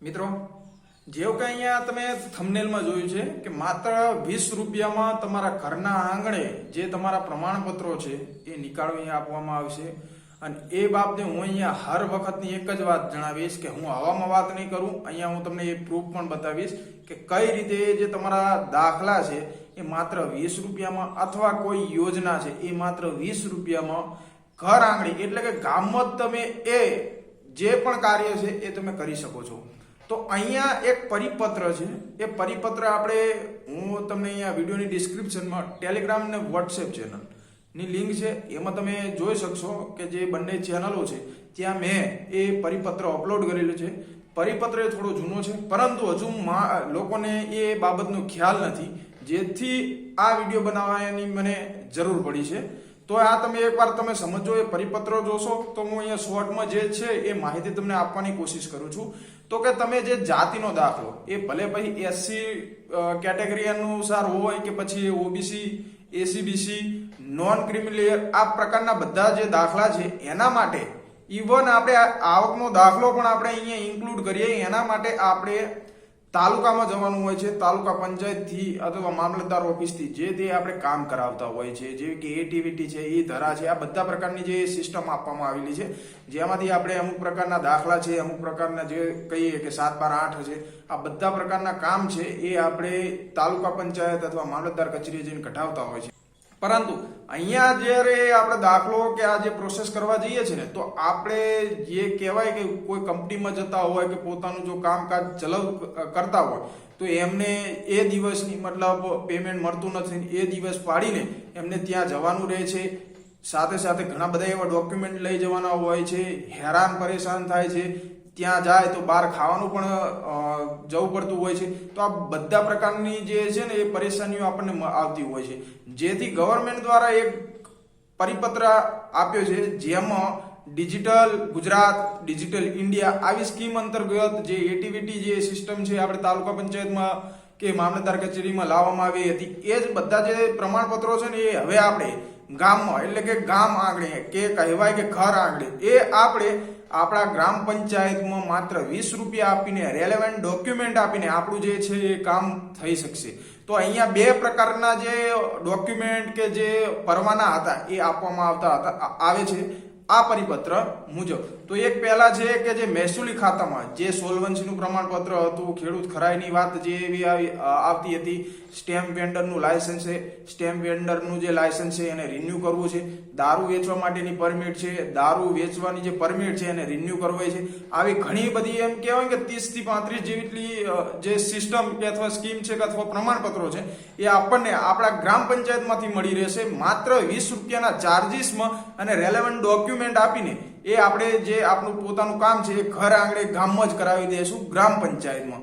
મિત્રો, જેવું કે અહીંયા તમે થમનેલમાં જોયું છે કે માત્ર વીસ રૂપિયામાં તમારા ઘરના આંગણે જે તમારા પ્રમાણપત્રો છે એ નીકાળવી આપવામાં આવશે. અને એ બાબતે હું અહીંયા હર વખતની એક જ વાત જણાવીશ કે હું હવામાં વાત નહીં કરું. અહીંયા હું તમને એ પ્રૂફ પણ બતાવીશ કે કઈ રીતે જે તમારા દાખલા છે એ માત્ર વીસ રૂપિયામાં અથવા કોઈ યોજના છે એ માત્ર વીસ રૂપિયામાં ઘર આંગળી એટલે કે ગામમાં તમે એ જે પણ કાર્ય છે એ તમે કરી શકો છો. તો અહીંયા એક પરિપત્ર છે. એ પરિપત્ર આપણે હું તમને અહીંયા વિડીયોની ડિસ્ક્રિપ્શનમાં ટેલિગ્રામ ને વોટ્સએપ ચેનલની લિંક છે. એમાં તમે જોઈ શકશો કે જે બંને ચેનલો છે, ત્યાં મેં એ પરિપત્ર અપલોડ કરેલું છે. પરિપત્ર એ થોડો જૂનો છે, પરંતુ હજુ લોકોને એ બાબતનો ખ્યાલ નથી, જેથી આ વીડિયો બનાવવાની મને જરૂર પડી છે. તો આ તમે એકવાર તમે સમજો, એ પરિપત્ર જોશો, તો હું અહીંયા શોર્ટમાં જે છે એ માહિતી તમને આપવાની કોશિશ કરું છું. તો કે તમે જે જાતિનો દાખલો, એ ભલે પછી એસસી કેટેગરી અનુસાર હોય કે પછી ઓબીસી એસીબીસી નોન ક્રિમિલિયર આ પ્રકારના બધા જે દાખલા છે, એના માટે ઇવન આપણે આવકનો દાખલો પણ આપણે અહીંયા ઇન્ક્લુડ કરીએ, એના માટે આપણે તાલુકામાં જવાનું હોય છે, તાલુકા પંચાયતથી અથવા મામલતદાર ઓફિસથી જે તે આપણે કામ કરાવતા હોય છે, જેવી કે એટીવીટી છે એ ધરા છે, આ બધા પ્રકારની જે સિસ્ટમ આપવામાં આવેલી છે, જેમાંથી આપણે અમુક પ્રકારના દાખલા છે, અમુક પ્રકારના જે કહીએ કે સાત બાર આઠ છે, આ બધા પ્રકારના કામ છે, એ આપણે તાલુકા પંચાયત અથવા મામલતદાર કચેરીએ જઈને કઢાવતા હોય છે. પરંતુ અહીંયા જ્યારે આપણે દાખલો કે આ જે પ્રોસેસ કરવા જઈએ છીએ તો આપણે જે કહેવાય કે કોઈ કંપનીમાં જતા હોય કે પોતાનું જો કામકાજ ચલાવ કરતા હોય, તો એમને એ દિવસની મતલબ પેમેન્ટ મળતું નથી એ દિવસ પાડીને એમને ત્યાં જવાનું રહે છે. સાથે સાથે ઘણા બધા એવા ડોક્યુમેન્ટ લઈ જવાના હોય છે, હેરાન પરેશાન થાય છે. ત્યાં જાય તો બહાર ખાવાનું પણ જવું પડતું હોય છે. તો આ બધા પ્રકારની જે છે ને એ પરેશાનીઓ આપણને આવતી હોય છે. જેથી ગવર્મેન્ટ દ્વારા એક પરિપત્ર આપ્યો છે, જેમાં ડિજિટલ ગુજરાત ડિજિટલ ઇન્ડિયા આવી સ્કીમ અંતર્ગત જે એટીવીટી જે સિસ્ટમ છે, આપણે તાલુકા પંચાયતમાં કે મામલતદાર કચેરીમાં લાવવામાં આવી હતી, એ જ બધા જે પ્રમાણપત્રો છે ને એ હવે આપણે ગામમાં, એટલે કે ગામ આંગણે કે કહેવાય કે ઘર આંગણે. એ આપણે આપણા ગ્રામ પંચાયતમાં માત્ર વીસ રૂપિયા આપીને રેલેવન્ટ ડોક્યુમેન્ટ આપીને આપણું જે છે એ કામ થઈ શકશે. તો અહીંયા બે પ્રકારના જે ડોક્યુમેન્ટ કે જે પરવાના હતા, એ આપવામાં આવતા હતા આવે છે. આ પરિપત્ર મુજબ તો એક પહેલા છે કે જે મહેસૂલી ખાતામાં જે સોલવન્સીનું પ્રમાણપત્ર હતું, ખેડૂત ખરાઈની વાત જે એવી આવી- આવતી હતી, સ્ટેમ્પ વેન્ડરનું લાયસન્સ છે, સ્ટેમ્પ વેન્ડરનું જે લાયસન્સ છે એને રિન્યુ કરવું છે, દારૂ વેચવા માટેની પરમિટ છે, દારૂ વેચવાની જે પરમિટ છે એને રિન્યુ કરવી છે. આવી ઘણી બધી એમ કહેવાય કે ત્રીસથી પાંત્રીસ જેટલી જે સિસ્ટમ કે અથવા સ્કીમ છે કે અથવા પ્રમાણપત્રો છે, એ આપણને આપણા ગ્રામ પંચાયતમાંથી મળી રહેશે. માત્ર વીસ રૂપિયાના ચાર્જીસમાં અને રેલેવન્ટ ડોક્યુમેન્ટ આપીને એ આપણે જે આપણું પોતાનું કામ છે એ ઘર આંગણે ગામમાં જ કરાવી દઈશું ગ્રામ પંચાયતમાં.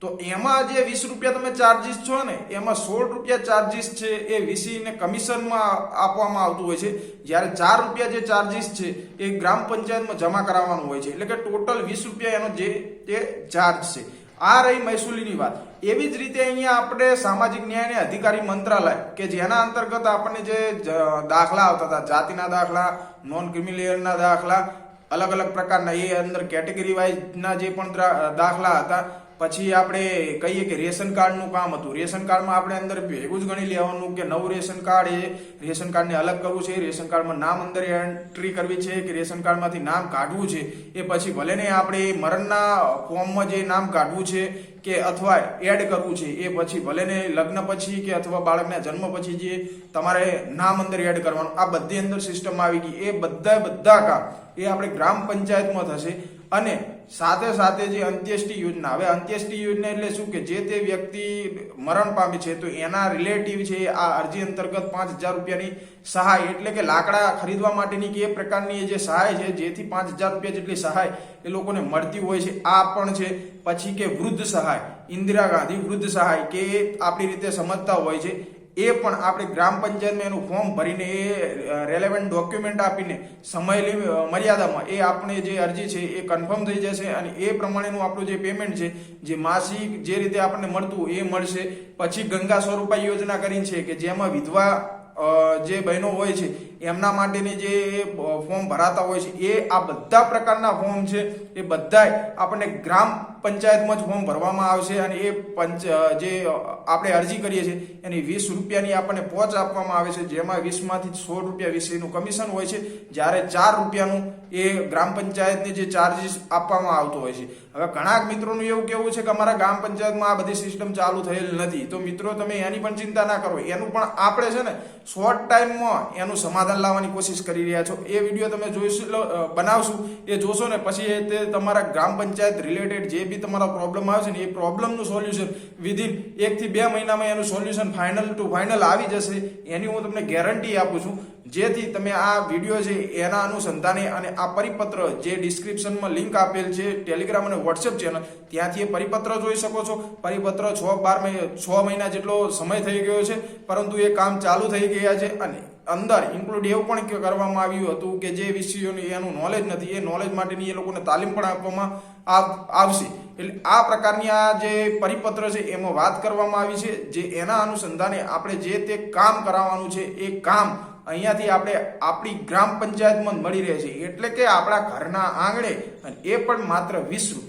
તો એમાં જે વીસ રૂપિયા તમે ચાર્જિસ છો ને, એમાં સોળ રૂપિયા ચાર્જિસ છે એ વીસીને કમિશનમાં આપવામાં આવતું હોય છે. જ્યારે ચાર રૂપિયા જે ચાર્જિસ છે એ ગ્રામ પંચાયતમાં જમા કરાવવાનું હોય છે. એટલે કે ટોટલ વીસ રૂપિયા એનો જે તે ચાર્જ છે. આ રહી મહેસૂલીની વાત. એવી જ રીતે અહીંયા આપણે સામાજિક ન્યાય અને અધિકારી મંત્રાલય, કે જેના અંતર્ગત આપણને જે દાખલા આવતા હતા, જાતિના દાખલા નોન ક્રિમિલિયરના દાખલા અલગ અલગ પ્રકારના, એ અંદર કેટેગરી વાઇઝના જે પણ દાખલા હતા પછી આપણે કહીએ કે રેશન કાર્ડનું કામ હતું. રેશન કાર્ડમાં આપણે અંદર ભેગું જ ગણી લેવાનું કે નવું રેશન કાર્ડ એ રેશન કાર્ડને અલગ કરવું છે, રેશન કાર્ડમાં નામ અંદર એન્ટ્રી કરવી છે કે રેશન કાર્ડમાંથી નામ કાઢવું છે. એ પછી ભલે ને આપણે મરણના ફોર્મમાં જે નામ કાઢવું છે કે અથવા એડ કરવું છે, એ પછી ભલે ને લગ્ન પછી કે અથવા બાળકના જન્મ પછી જે તમારે નામ અંદર એડ કરવાનું, આ બધી અંદર સિસ્ટમ આવી ગઈ. એ બધા બધા કામ એ આપણે ગ્રામ પંચાયતમાં થશે. અને સાથે સાથે જે અંત્યેષ્ટિ યોજના, હવે અંત્યેષ્ટિ યોજના એટલે શું કે જે તે વ્યક્તિ મરણ પામી છે, તો એના રિલેટિવ છે, આ અરજી અંતર્ગત પાંચ હજાર રૂપિયાની સહાય, એટલે કે લાકડા ખરીદવા માટેની કે એ પ્રકારની જે સહાય છે, જેથી પાંચ હજાર રૂપિયા જેટલી સહાય એ લોકોને મળતી હોય છે, આ પણ છે, પછી કે વૃદ્ધ સહાય, ઇન્દિરા ગાંધી વૃદ્ધ સહાય, કે આપણી રીતે સમજતા હોય છે એ પણ આપણે ગ્રામ પંચાયતમાં એનું ફોર્મ ભરીને એ રેલેવન્ટ ડોક્યુમેન્ટ આપીને સમય મર્યાદામાં એ આપણે જે અરજી છે એ કન્ફર્મ થઈ જશે અને એ પ્રમાણેનું આપણું જે પેમેન્ટ છે, જે માસિક જે રીતે આપણને મળતું એ મળશે. પછી ગંગા સ્વરૂપા યોજના કરીને છે કે જેમાં વિધવા જે બહેનો હોય છે એમના માટેની જે ફોર્મ ભરાતા હોય છે, એ આ બધા પ્રકારના ફોર્મ છે. એ બધાય આપણને ગ્રામ પંચાયતમાં જ ફોર્મ ભરવામાં આવશે અને એ પંચ જે આપણે અરજી કરીએ છીએ, એની વીસ રૂપિયાની આપણને પહોંચ આપવામાં આવે છે. જેમાં વીસમાંથી સો રૂપિયા વિશેનું કમિશન હોય છે. જ્યારે ચાર રૂપિયાનું એ ગ્રામ પંચાયતની જે ચાર્જીસ આપવામાં આવતો હોય છે. હવે ઘણા મિત્રોનું એવું કેવું છે કે અમારા ગ્રામ પંચાયતમાં આ બધી સિસ્ટમ ચાલુ થયેલ નથી. તો મિત્રો, તમે એની પણ ચિંતા ના કરો. એનું પણ આપણે છે ને શોર્ટ ટાઈમમાં એનું સમાધાન લાવવાની કોશિશ કરી રહ્યા છો. એ વીડિયો તમે જોઈશું બનાવશું. એ જોશો ને પછી તે તમારા ગ્રામ પંચાયત રિલેટેડ જે બી તમારા પ્રોબ્લેમ આવે છે ને એ પ્રોબ્લેમનું સોલ્યુશન વિધિન એકથી બે મહિનામાં એનું સોલ્યુશન ફાઇનલ ટુ ફાઇનલ આવી જશે. એની હું તમને ગેરંટી આપું છું. જેથી તમે આ વીડિયો છે એના અનુસંધાને અને આ પરિપત્ર જે ડિસ્ક્રિપ્શનમાં લિંક આપેલ છે ટેલિગ્રામ અને વોટ્સએપ ચેનલ ત્યાંથી એ પરિપત્ર જોઈ શકો છો. પરિપત્ર છ બાર મહિના છ મહિના જેટલો સમય થઈ ગયો છે, પરંતુ એ કામ ચાલુ થઈ ગયા છે અને અંદર ઇન્ક્લુડ એવું પણ કરવામાં આવ્યું હતું કે જે વિષયોની એનું નોલેજ નથી, એ નોલેજ માટેની એ લોકોને તાલીમ પણ આપવામાં આવ- આવશે. એટલે આ પ્રકારની આ જે પરિપત્ર છે એમાં વાત કરવામાં આવી છે જે એના અનુસંધાને આપણે જે તે કામ કરાવવાનું છે એ કામ અહીંયાથી આપણે આપણી ગ્રામ પંચાયતમાં મળી રહે છે. એટલે કે આપણા ઘરના આંગણે અને એ પણ માત્ર વીસ રૂપિયામાં